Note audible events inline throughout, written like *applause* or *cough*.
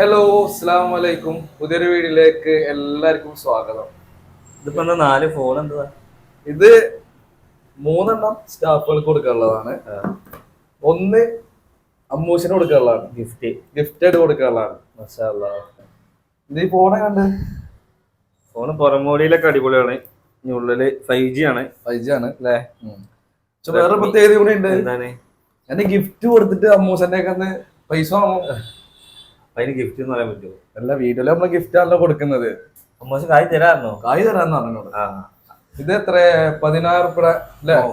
Hello അസ്സാം വലൈക്കും പുതിയൊരു വീഡിയോയിലേക്ക് എല്ലാവർക്കും സ്വാഗതം. ഇതിപ്പോ എന്താ നാല് ഫോൺ എന്താ? ഇത് മൂന്നെണ്ണം സ്റ്റാഫുകൾക്ക് കൊടുക്കാനുള്ളതാണ്. ഒന്ന് അമ്മൂസിന് കൊടുക്കാനുള്ളതാണ്. ഗിഫ്റ്റ് ഗിഫ്റ്റ് ആയിട്ട് കൊടുക്കാനുള്ളതാണ്. മസാല ഇത് ഈ ഫോണെ കണ്ട് ഫോൺ പുറമോടിയിലൊക്കെ അടിപൊളിയാണ്. ഇനി ഉള്ളിൽ ഫൈവ് ജി ആണ്. ഫൈവ് ജി ആണ് അല്ലേ? വേറെ പ്രത്യേകത കൂടെ ഉണ്ട്. എന്താണ്? എന്നെ ഗിഫ്റ്റ് കൊടുത്തിട്ട് അമ്മൂസന്റെ ഒക്കെ പൈസ വാങ്ങും. അതിന് ഗിഫ്റ്റ് എന്ന് പറയാൻ പറ്റുമോ? അല്ല വീട്ടിലെ നമ്മൾ ഗിഫ്റ്റ് ആണല്ലോ കൊടുക്കുന്നത്. അമ്മോശം കായ് തരാറുന്നോ കായ് തരാന്ന് പറഞ്ഞോട് ആ. ഇത് എത്ര പതിനായിരം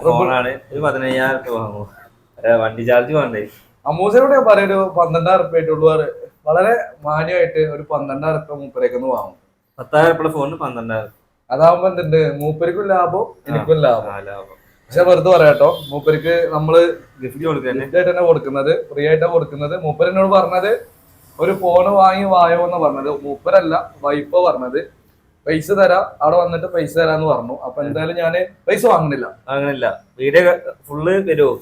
ഫോണാണ്. ഒരു പതിനയ്യായിരം രൂപ വാങ്ങും വണ്ടി ചാർജ് വേണ്ടേ? അമ്മൂസിനോട് ഞാൻ പറയും ഒരു പന്ത്രണ്ടായിരം റുപ്യ ആയിട്ടുള്ളൂ വളരെ മാന്യമായിട്ട് ഒരു പന്ത്രണ്ടായിരം റുപ്യ മൂപ്പരേക്കൊന്ന് വാങ്ങും. പത്തായിരം റുപ്യ ഫോണിന് പന്ത്രണ്ടായിരം അതാവുമ്പോ എന്തുണ്ട്? മൂപ്പരിക്കും ലാഭം എനിക്കും ലാഭം. ലാഭം. പക്ഷെ വെറുതെ പറയാട്ടോ മൂപ്പരിക്ക് നമ്മൾ ഗിഫ്റ്റ് കൊടുക്കുന്നത് ഫ്രീ ആയിട്ടാണ് കൊടുക്കുന്നത്. മൂപ്പര് എന്നോട് പറഞ്ഞത് ഒരു ഫോണ് വാങ്ങി വായോ എന്ന് പറഞ്ഞത്. മൂപ്പരല്ല വൈഫ് പറഞ്ഞത്. പൈസ തരാ അവിടെ വന്നിട്ട് പൈസ തരാന്ന് പറഞ്ഞു. അപ്പൊ എന്തായാലും ഞാൻ പൈസ വാങ്ങുന്നില്ല. വാങ്ങുന്നില്ല. വീഡിയോ ഫുള്ള് വരുമോ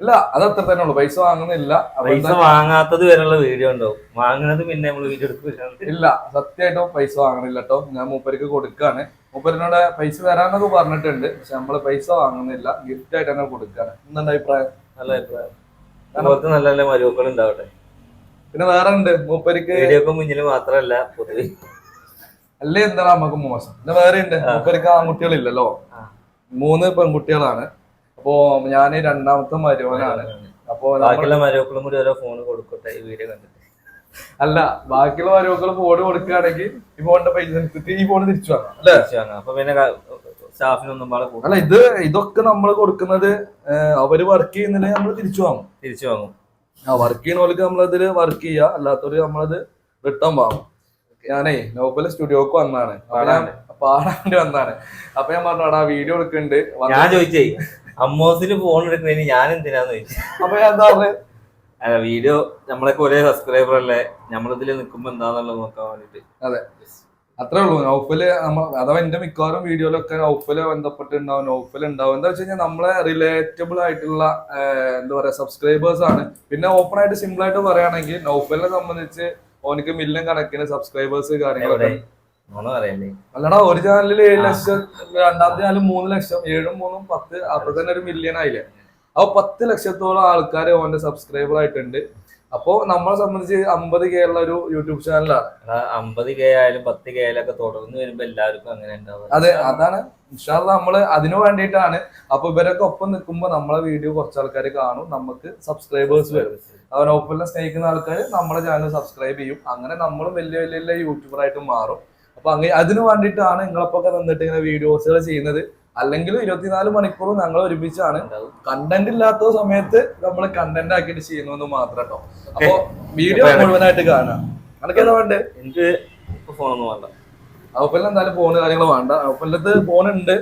ഇല്ല അത് അത്ര തന്നെ ഉള്ളു. പൈസ വാങ്ങുന്നില്ല. പൈസ വാങ്ങാത്തത് വരെയുള്ള വീഡിയോ ഉണ്ടാവും. വാങ്ങുന്നത് പിന്നെ നമ്മൾ വീഡിയോ എടുക്കില്ല ഇല്ല സത്യമായിട്ടും പൈസ വാങ്ങണില്ല കേട്ടോ. ഞാൻ മൂപ്പർക്ക് കൊടുക്കാണ്. മൂപ്പരിനോട് പൈസ തരാന്നൊക്കെ പറഞ്ഞിട്ടുണ്ട്. പക്ഷെ നമ്മൾ പൈസ വാങ്ങുന്നില്ല. ഗിഫ്റ്റ് ആയിട്ട് തന്നെ കൊടുക്കാണ്. എന്താണ് അഭിപ്രായം? നല്ല അഭിപ്രായം. നല്ല നല്ല മരുമക്കൾ ഉണ്ടാവട്ടെ പിന്നെ വേറെ ഉണ്ട് മൂപ്പരിക്ക് മുന്നിൽ മാത്രല്ല പൊതുവെ. അല്ലേ എന്താ നമുക്ക് മോശം? പിന്നെ വേറെ ഉണ്ട് മൂപ്പരിക്ക് ആൺകുട്ടികളില്ലല്ലോ. മൂന്ന് പെൺകുട്ടികളാണ്. അപ്പോ ഞാൻ രണ്ടാമത്തെ മരുവനാണ് അപ്പോ മരുവക്കളും ബാക്കിയുള്ള മരുമക്കളും കൂടി ഓരോ ഫോൺ കൊടുക്കട്ടെ ഈ വീഡിയോ കണ്ടിട്ട്. അല്ല ബാക്കിയുള്ള മരുമക്കൾ ഫോൺ കൊടുക്കുകയാണെങ്കിൽ ഈ ഫോണിന്റെ പൈസ ഈ ഫോൺ തിരിച്ചു വാങ്ങാം അല്ലെ? അപ്പൊ പിന്നെ സ്റ്റാഫിനൊന്നും അല്ല ഇത് ഇതൊക്കെ നമ്മൾ കൊടുക്കുന്നത് അവർ വർക്ക് ചെയ്യുന്നില്ല നമ്മൾ തിരിച്ചു വാങ്ങും. തിരിച്ചു വാങ്ങും. ആ വർക്ക് ചെയ്യണവർക്ക് നമ്മളതിൽ വർക്ക് ചെയ്യുക അല്ലാത്തവര് നമ്മളത് റിട്ടേൺ വാങ്ങും. ഞാനേ നോബൽ സ്റ്റുഡിയോക്ക് വന്നാണ് പാടാണ്ട് ഞാൻ പാടാൻ വേണ്ടി വന്നാണ് അപ്പൊ ഞാൻ പറഞ്ഞു എടാ വീഡിയോ എടുക്കുന്നുണ്ട് ഞാൻ ചോദിച്ചേ അമ്മോസിന് ഫോൺ എടുക്കുന്നതിന് ഞാൻ എന്തിനാന്ന് ചോദിച്ചു? അപ്പൊ ഞാൻ എന്താ പറഞ്ഞത് അല്ല വീഡിയോ നമ്മളൊക്കെ ഒരേ സബ്സ്ക്രൈബർ അല്ലേ? നമ്മളിതിൽ നിൽക്കുമ്പോ എന്താന്നുള്ളത് നോക്കാൻ വേണ്ടിട്ട്. അതെ. അത്രേ ഉള്ളൂ. നൗഫൽ നമ്മ അഥവാ എന്റെ മിക്കവാറും വീഡിയോയിലൊക്കെ നൗഫൽ ബന്ധപ്പെട്ടുണ്ടാവും നൗഫൽ ഉണ്ടാവും. എന്താ വെച്ച് കഴിഞ്ഞാൽ നമ്മളെ റിലേറ്റബിൾ ആയിട്ടുള്ള എന്താ പറയാ സബ്സ്ക്രൈബേഴ്സ് ആണ്. പിന്നെ ഓപ്പൺ ആയിട്ട് സിമ്പിൾ ആയിട്ട് പറയുകയാണെങ്കിൽ നൗഫലിനെ സംബന്ധിച്ച് ഓനിക്ക് മില്യൺ കണക്കിന് സബ്സ്ക്രൈബേഴ്സ് കാര്യങ്ങളൊക്കെ. അല്ലടാ ഒരു ചാനലിൽ ഏഴ് ലക്ഷം രണ്ടാമത്തെ ചാനൽ മൂന്ന് ലക്ഷം ഏഴും മൂന്നും പത്ത് അപ്പൊ തന്നെ ഒരു മില്യൺ ആയില്ലേ? അപ്പൊ പത്ത് ലക്ഷത്തോളം ആൾക്കാർ ഓന്റെ സബ്സ്ക്രൈബർ ആയിട്ടുണ്ട്. അപ്പോ നമ്മളെ സംബന്ധിച്ച് അമ്പത് കെ ഉള്ള ഒരു യൂട്യൂബ് ചാനലാണ് അമ്പത് കെ ആയാലും പത്ത് കെ ആയാലും ഒക്കെ തുടർന്ന് വരുമ്പോ എല്ലാവർക്കും അങ്ങനെ ഉണ്ടാവും. അതെ അതാണ്. ഇൻഷാല്ല നമ്മൾ അതിനു വേണ്ടിയിട്ടാണ്. അപ്പൊ ഇവരൊക്കെ ഒപ്പം നിൽക്കുമ്പോൾ നമ്മളെ വീഡിയോ കുറച്ച് ആൾക്കാർ കാണും. നമുക്ക് സബ്സ്ക്രൈബേഴ്സ് വരും. അവൻ ഒപ്പം സ്നേഹിക്കുന്ന ആൾക്കാർ നമ്മളെ ചാനൽ സബ്സ്ക്രൈബ് ചെയ്യും. അങ്ങനെ നമ്മളും വലിയ വലിയ വലിയ യൂട്യൂബർ ആയിട്ട് മാറും. അപ്പൊ അങ്ങനെ അതിനു വേണ്ടിയിട്ടാണ് നിങ്ങളപ്പൊക്കെ നിന്നിട്ട് ഇങ്ങനെ വീഡിയോസുകൾ ചെയ്യുന്നത്. അല്ലെങ്കിൽ ഇരുപത്തിനാല് മണിക്കൂറും ഞങ്ങൾ ഒരുമിച്ചാണ്. കണ്ടന്റ് ഇല്ലാത്ത സമയത്ത് നമ്മൾ കണ്ടന്റ് ആക്കിയിട്ട് ചെയ്യുന്നു മാത്രം കേട്ടോ. അപ്പൊ വീഡിയോ മുഴുവനായിട്ട് കാണാം. അനക്ക് ഏതാ വേണ്ടേ? എനിക്ക് ഫോണൊന്നും വേണ്ട. അവപ്പല്ല എന്തായാലും ഫോണ് കാര്യങ്ങൾ വേണ്ട. അവപ്പല്ലത്ത് ഫോൺ ഉണ്ട്.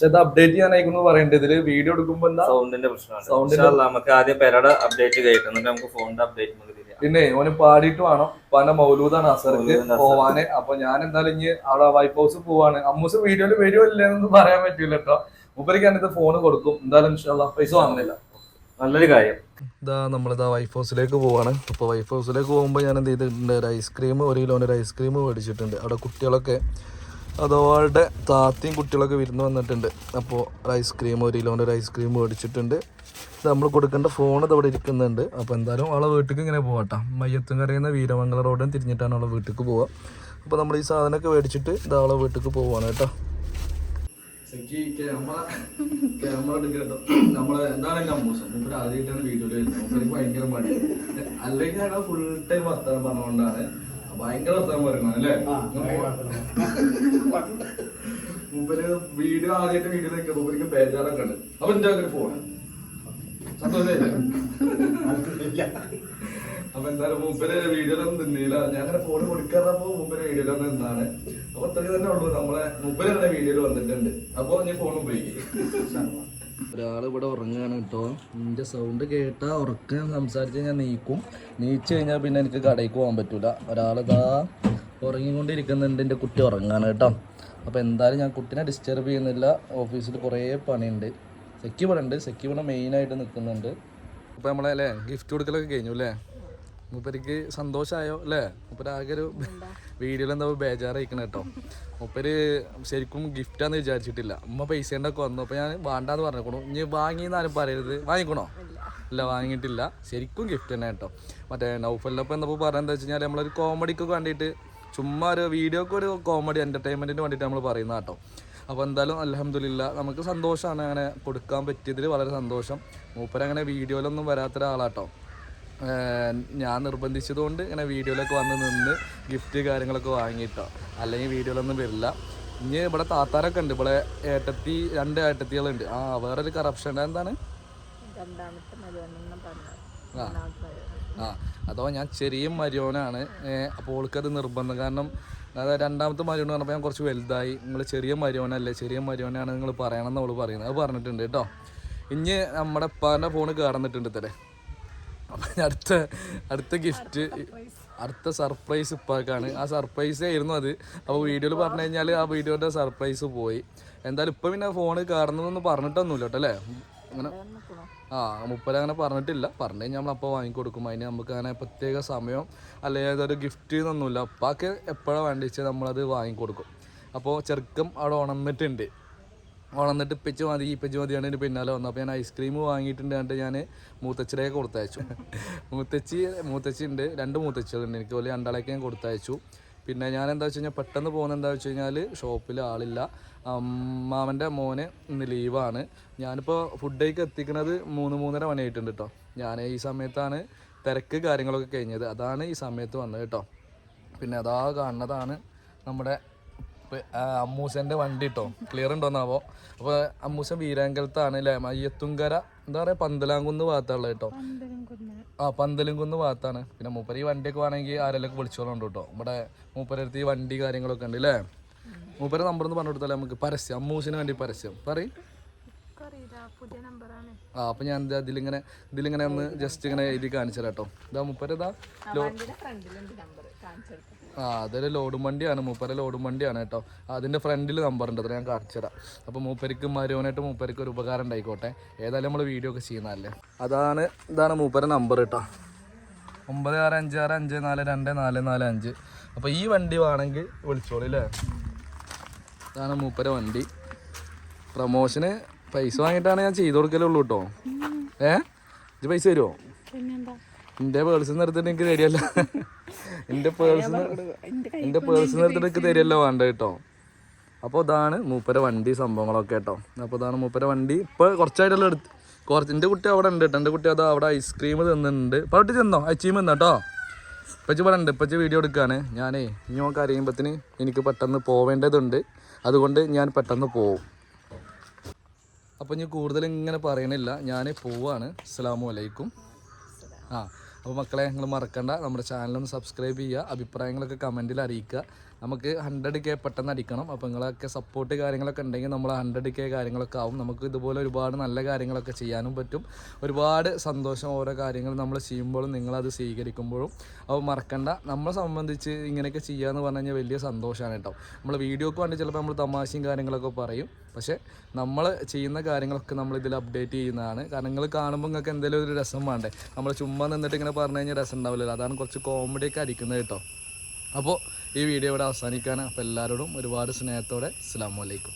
പക്ഷെ ഇത് അപ്ഡേറ്റ് ചെയ്യാനായിക്കുന്നു പറയേണ്ട ഇതിൽ വീഡിയോ എടുക്കുമ്പോ എന്താ? സൗണ്ടിന്റെ പ്രശ്നമാണ്. അല്ലാ, നമുക്ക് ആദ്യം പെരയുടെ അപ്ഡേറ്റ് കഴിയട്ടെ എന്നിട്ട് നമുക്ക് ഫോണിന്റെ അപ്ഡേറ്റ് പിന്നെ ഓന് പാടിയിട്ട് വേണം. പല മൗലൂദാണ് അസർക്ക്. പോവാന്. അപ്പൊ ഞാൻ എന്തായാലും ഇനി അവിടെ വൈപ്പ് ഹൗസ് പോവാണ്. അമ്മൂസ് വീഡിയോയിൽ വരുമോ ഇല്ലെന്ന് പറയാൻ പറ്റൂല കേട്ടോ മുപ്പരിക്ക് ഞാനിത് ഫോൺ കൊടുക്കും. എന്തായാലും പൈസ വാങ്ങുന്നില്ല നല്ലൊരു കാര്യം. ഇതാ നമ്മളിതാ വൈഫ് ഹൗസിലേക്ക് പോവാണ്. അപ്പോൾ വൈഫ് ഹൗസിലേക്ക് പോകുമ്പോൾ ഞാൻ എന്ത് ചെയ്തിട്ടുണ്ട്? ഒരു ഐസ്ക്രീം ഒരു കിലോന്റെ ഒരു ഐസ്ക്രീം മേടിച്ചിട്ടുണ്ട്. അവിടെ കുട്ടികളൊക്കെ അതോടെ താത്തയും കുട്ടികളൊക്കെ വിരുന്ന് വന്നിട്ടുണ്ട്. അപ്പോൾ ഐസ്ക്രീം ഒരു കിലോന്റെ ഒരു ഐസ്ക്രീം മേടിച്ചിട്ടുണ്ട്. ഇത് നമ്മൾ കൊടുക്കേണ്ട ഫോൺ ഇത് അവിടെ ഇരിക്കുന്നുണ്ട്. അപ്പോൾ എന്തായാലും ആളെ വീട്ടിലേക്ക് ഇങ്ങനെ പോകട്ടെ മയ്യത്തും കരയുന്ന വീരമംഗല റോഡും തിരിഞ്ഞിട്ടാണ് ആളെ വീട്ടിലേക്ക് പോവുക അപ്പോൾ നമ്മൾ ഈ സാധനമൊക്കെ മേടിച്ചിട്ട് ഇത് ആളെ വീട്ടിലേക്ക് പോവാണ് കേട്ടോ. നമ്മളെ ആദ്യമായിട്ടാണ് വീഡിയോയിൽ ഭയങ്കര മടി. അല്ലെങ്കിൽ ഫുൾ ടൈം വർത്തമാനം പറഞ്ഞുകൊണ്ടാണ് ഭയങ്കര വർത്തമാനം പറയണം അല്ലേ? *laughs* മുമ്പര് വീഡിയോ ആദ്യമായിട്ട് വീഡിയോ നിൽക്കുക മുമ്പ് ബേജാറൊക്കെ ഉണ്ട്. അപ്പൊ എന്റെ ഒരു ഫോൺ സന്തോഷമില്ല അപ്പൊ എന്തായാലും വീഡിയോ ഒന്നും നിന്നില്ല ഞാൻ അങ്ങനെ ഫോൺ കൊടുക്കാറപ്പോ മൂപ്പര് വീഡിയോയിലൊന്നും നിന്നാണ് അപ്പൊ അത്രയും തന്നെ ഉള്ളൂ. നമ്മളെ മൂപ്പര് തന്നെ വീഡിയോയിൽ വന്നിട്ടുണ്ട്. അപ്പൊ ഞാൻ ഫോൺ ഉപയോഗിക്കും. ഒരാൾ ഇവിടെ ഉറങ്ങുകയാണ് കേട്ടോ. എന്റെ സൗണ്ട് കേട്ടാൽ ഉറക്കം സംസാരിച്ച് ഞാൻ നീക്കും. നീച്ചു കഴിഞ്ഞാൽ പിന്നെ എനിക്ക് കടയ്ക്ക് പോകാൻ പറ്റൂല. ഒരാളിതാ ഉറങ്ങിക്കൊണ്ടിരിക്കുന്നുണ്ട് എന്റെ കുട്ടി ഉറങ്ങാണ് കേട്ടോ. അപ്പോൾ എന്തായാലും ഞാൻ കുട്ടീനെ ഡിസ്റ്റർബ് ചെയ്യുന്നില്ല. ഓഫീസിൽ കുറേ പണിയുണ്ട്. സെക്കി ഇവിടെ ഉണ്ട്. മെയിനായിട്ട് നിൽക്കുന്നുണ്ട്. അപ്പോൾ നമ്മളല്ലേ ഗിഫ്റ്റ് കൊടുക്കലൊക്കെ കഴിഞ്ഞു അല്ലേ? മൂപ്പരിക്ക് സന്തോഷമായോ അല്ലേ? മൂപ്പര് ആകെ ഒരു വീഡിയോയിൽ എന്താ ബേജാറായിക്കണ കേട്ടോ. മൂപ്പര് ശരിക്കും ഗിഫ്റ്റാന്ന് വിചാരിച്ചിട്ടില്ല. ഉമ്മ പൈസേന്റെ ഒക്കെ വന്നു. അപ്പോൾ ഞാൻ വേണ്ടാന്ന് പറഞ്ഞേക്കണു. ഇനി വാങ്ങിയെന്നാരും പറയരുത്. വാങ്ങിക്കണോ? ഇല്ല. വാങ്ങിയിട്ടില്ല. ശരിക്കും ഗിഫ്റ്റ് തന്നെ കേട്ടോ. മറ്റേ നൗഫലിനൊപ്പം എന്നപ്പോൾ പറയുന്നത് വെച്ച് കഴിഞ്ഞാൽ നമ്മളൊരു കോമഡിക്ക് വേണ്ടിയിട്ട് ചുമ്മാ ഒരു വീഡിയോക്ക് ഒരു കോമഡി എന്റർടൈൻമെന്റിന് വേണ്ടിയിട്ട് നമ്മൾ പറയുന്ന കേട്ടോ. അപ്പോൾ എന്തായാലും അലഹമില്ല നമുക്ക് സന്തോഷമാണ് അങ്ങനെ കൊടുക്കാൻ പറ്റിയതിൽ വളരെ സന്തോഷം. മൂപ്പരങ്ങനെ വീഡിയോയിലൊന്നും വരാത്ത ഒരാളാട്ടോ ഏർ ഞാൻ നിർബന്ധിച്ചതുകൊണ്ട് ഇങ്ങനെ വീഡിയോയിലൊക്കെ വന്ന് നിന്ന് ഗിഫ്റ്റ് കാര്യങ്ങളൊക്കെ വാങ്ങിയിട്ടോ. അല്ലെങ്കിൽ വീഡിയോയിലൊന്നും വരില്ല. ഇനി ഇവിടെ താത്താരൊക്കെ ഉണ്ട്. ഇവിടെ ഏട്ടത്തി രണ്ട് ഏട്ടത്തികളുണ്ട്. ആ വേറൊരു കറപ്ഷൻ എന്താണ്? ആ. ആ അഥവാ ഞാൻ ചെറിയ മരിയോനാണ് അപ്പോൾ ഓൾക്കത് നിർബന്ധം. കാരണം അതായത് രണ്ടാമത്തെ മരിയോൺ പറഞ്ഞപ്പോൾ ഞാൻ കുറച്ച് വലുതായി. നിങ്ങൾ ചെറിയ മരിയോനല്ലേ ചെറിയ മരിയോനാണ് നിങ്ങൾ പറയണമെന്ന് അവൾ പറയുന്നത്. അത് പറഞ്ഞിട്ടുണ്ട് കേട്ടോ. ഇനി നമ്മുടെ ഉപ്പാന്റെ ഫോണ് കടന്നിട്ടുണ്ട് തരേ അപ്പം *laughs* അടുത്ത അടുത്ത ഗിഫ്റ്റ് അടുത്ത സർപ്രൈസ് ഇപ്പാക്കാണ് ആ സർപ്രൈസ് ആയിരുന്നു അത്. അപ്പോൾ വീഡിയോയിൽ പറഞ്ഞു കഴിഞ്ഞാൽ ആ വീഡിയോന്റെ സർപ്രൈസ് പോയി. എന്തായാലും ഇപ്പം പിന്നെ ഫോൺ കാണുന്നതൊന്നും പറഞ്ഞിട്ടൊന്നുമില്ല കേട്ടോ അല്ലേ? അങ്ങനെ ആ മുപ്പത് അങ്ങനെ പറഞ്ഞിട്ടില്ല. പറഞ്ഞു കഴിഞ്ഞാൽ നമ്മൾ അപ്പോൾ വാങ്ങിക്കൊടുക്കും. അതിന് നമുക്ക് അങ്ങനെ പ്രത്യേക സമയം അല്ലെങ്കിൽ അതൊരു ഗിഫ്റ്റ് എന്നൊന്നുമില്ല. അപ്പാക്ക് എപ്പോഴാണ് വേണ്ടി വെച്ചാൽ നമ്മളത് വാങ്ങിക്കൊടുക്കും. അപ്പോൾ ചെറുക്കം അവിടെ ഉണർന്നിട്ടുണ്ട് ഉണർന്നിട്ട് ഇപ്പിച്ച് മതി ഇപ്പിച്ച് മതിയാണ് എന്റെ പിന്നാലെ വന്നു. അപ്പോൾ ഞാൻ ഐസ്ക്രീം വാങ്ങിയിട്ടുണ്ട് എന്നിട്ട് ഞാൻ മൂത്തച്ചിലേക്ക് കൊടുത്തയച്ചു. മൂത്തച്ചി മൂത്തച്ചി ഉണ്ട്. രണ്ട് മൂത്തച്ചികളുണ്ട്. എനിക്ക് പോലെ രണ്ടാളേക്ക് ഞാൻ കൊടുത്തയച്ചു. പിന്നെ ഞാൻ എന്താ വെച്ച് കഴിഞ്ഞാൽ പെട്ടെന്ന് പോകുന്ന എന്താ വെച്ച് കഴിഞ്ഞാൽ ഷോപ്പിൽ ആളില്ല. അമ്മാവന്റെ മോന് ഇന്ന് ലീവാണ് ഞാനിപ്പോൾ ഫുഡേക്ക് എത്തിക്കുന്നത് മൂന്ന് മൂന്നര മണിയായിട്ടുണ്ട് കേട്ടോ ഞാൻ ഈ സമയത്താണ് തിരക്ക് കാര്യങ്ങളൊക്കെ കഴിഞ്ഞത്. അതാണ് ഈ സമയത്ത് വന്നത് കേട്ടോ പിന്നെ അതാ കാണുന്നതാണ് നമ്മുടെ അമ്മൂസന്റെ വണ്ടി കേട്ടോ ക്ലിയർ ഉണ്ടോന്നാവോ അപ്പൊ അമ്മൂസൻ വീരാങ്കലത്താണ് അല്ലെ മയ്യത്തുങ്കര എന്താ പറയാ പന്തലാങ്കുന്ന് ഭാഗത്തുള്ളത് കേട്ടോ ആ പന്തലുംകുന്ന് ഭാഗത്താണ്. പിന്നെ മൂപ്പര് ഈ വണ്ടിയൊക്കെ വേണമെങ്കിൽ ആരെല്ലാം വിളിച്ചോളുണ്ട് കേട്ടോ നമ്മുടെ മൂപ്പരടുത്ത് ഈ വണ്ടി കാര്യങ്ങളൊക്കെ ഉണ്ട് അല്ലേ മൂപ്പര നമ്പർ ഒന്ന് പറഞ്ഞു കൊടുത്താലേ നമുക്ക് പരസ്യം അമ്മൂസിന് വേണ്ടി പരസ്യം. പറയും. ആ അപ്പൊ ഞാൻ ഇതിലിങ്ങനെ ഇതിലിങ്ങനെ ഒന്ന് ജസ്റ്റ് ഇങ്ങനെ എഴുതി കാണിച്ചു കേട്ടോ ഇതാ മുപ്പരതാ ആ അതൊരു ലോഡും വണ്ടിയാണ്. മൂപ്പര ലോഡും വണ്ടിയാണ് കേട്ടോ അതിന്റെ ഫ്രണ്ടിൽ നമ്പർ ഉണ്ട്. ഞാൻ കാണിച്ചു തരാം. അപ്പോൾ മൂപ്പരിക്ക് മരുവനായിട്ട് മൂപ്പരിക്ക് ഒരു ഉപകാരം ഉണ്ടായിക്കോട്ടെ. ഏതായാലും നമ്മൾ വീഡിയോ ഒക്കെ ചെയ്യുന്നതല്ലേ. അതാണ് ഇതാണ് മൂപ്പര നമ്പർ കേട്ടോ ഒമ്പത് ആറ് അഞ്ച് ആറ് അഞ്ച് നാല് രണ്ട് നാല് നാല് അഞ്ച്. അപ്പോൾ ഈ വണ്ടി വേണമെങ്കിൽ വിളിച്ചോളൂ അല്ലേ ഇതാണ് മൂപ്പര വണ്ടി. പ്രമോഷന് പൈസ വാങ്ങിയിട്ടാണ് ഞാൻ ചെയ്ത് കൊടുക്കലുള്ളൂ കേട്ടോ ഏ? ഇത് പൈസ തരുമോ എന്റെ പേഴ്സ് നിർത്തിട്ട് എനിക്ക് തരില്ല എന്റെ പേഴ്സ് എന്റെ പേഴ്സ് നിർത്തിട്ട് എനിക്ക് തരില്ല വേണ്ട കേട്ടോ അപ്പോൾ ഇതാണ് മൂപ്പര വണ്ടി സംഭവങ്ങളൊക്കെ കേട്ടോ അപ്പോൾ ഇതാണ് മൂപ്പര വണ്ടി. ഇപ്പോൾ കുറച്ചായിട്ടുള്ള എടുത്ത് കുറച്ച് എന്റെ കുട്ടി അവിടെ ഉണ്ട് കേട്ടോ എന്റെ കുട്ടി അത് അവിടെ ഐസ്ക്രീം തിന്നുന്നുണ്ട്. അവിടെ ചെന്നോ? ഐസ്ക്രീം തിന്നോ കേട്ടോ ഇപ്പച്ചി ഇവിടെ ഉണ്ട്. ഇപ്പച്ചി വീഡിയോ എടുക്കുകയാണ് ഞാനേ ഇനി നമുക്ക് അറിയുമ്പത്തിന് എനിക്ക് പെട്ടെന്ന് പോവേണ്ടതുണ്ട്. അതുകൊണ്ട് ഞാൻ പെട്ടെന്ന് പോവും. അപ്പോൾ ഞാൻ കൂടുതൽ ഇങ്ങനെ പറയണില്ല. ഞാൻ പോവാണ്. അസ്സാം വലൈക്കും ആ അപ്പോൾ മക്കളെ നിങ്ങൾ മറക്കണ്ട. നമ്മുടെ ചാനലൊന്ന് സബ്സ്ക്രൈബ് ചെയ്യുക. അഭിപ്രായങ്ങളൊക്കെ കമന്റിൽ അറിയിക്കുക. നമുക്ക് ഹൺഡ്രഡ് കെ പെട്ടെന്ന് അടിക്കണം. അപ്പോൾ നിങ്ങളൊക്കെ സപ്പോർട്ട് കാര്യങ്ങളൊക്കെ ഉണ്ടെങ്കിൽ നമ്മൾ ഹൺഡ്രഡ് കെ കാര്യങ്ങളൊക്കെ ആവും. നമുക്ക് ഇതുപോലെ ഒരുപാട് നല്ല കാര്യങ്ങളൊക്കെ ചെയ്യാനും പറ്റും. ഒരുപാട് സന്തോഷം ഓരോ കാര്യങ്ങൾ നമ്മൾ ചെയ്യുമ്പോഴും നിങ്ങളത് സ്വീകരിക്കുമ്പോഴും. അപ്പോൾ മറക്കണ്ട. നമ്മളെ സംബന്ധിച്ച് ഇങ്ങനെയൊക്കെ ചെയ്യുക എന്ന് പറഞ്ഞു കഴിഞ്ഞാൽ വലിയ സന്തോഷമാണ് കേട്ടോ. നമ്മൾ വീഡിയോക്ക് വേണ്ടി ചിലപ്പോൾ നമ്മൾ തമാശയും കാര്യങ്ങളൊക്കെ പറയും. പക്ഷേ നമ്മൾ ചെയ്യുന്ന കാര്യങ്ങളൊക്കെ നമ്മൾ ഇതിൽ അപ്ഡേറ്റ് ചെയ്യുന്നതാണ്. കാരണം നിങ്ങൾ കാണുമ്പോൾ നിങ്ങൾക്ക് എന്തെങ്കിലും ഒരു രസം വേണ്ടേ? നമ്മൾ ചുമ്മാ നിന്നിട്ട് ഇങ്ങനെ പറഞ്ഞു കഴിഞ്ഞാൽ രസം ഉണ്ടാവില്ലല്ലോ. അതാണ് കുറച്ച് കോമഡിയൊക്കെ അടിക്കുന്നത് കേട്ടോ. അപ്പോൾ ഈ വീഡിയോ ഇവിടെ അവസാനിക്കാനാണ് അപ്പോൾ എല്ലാവരോടും ഒരുപാട് സ്നേഹത്തോടെ അസ്സാം വലൈക്കും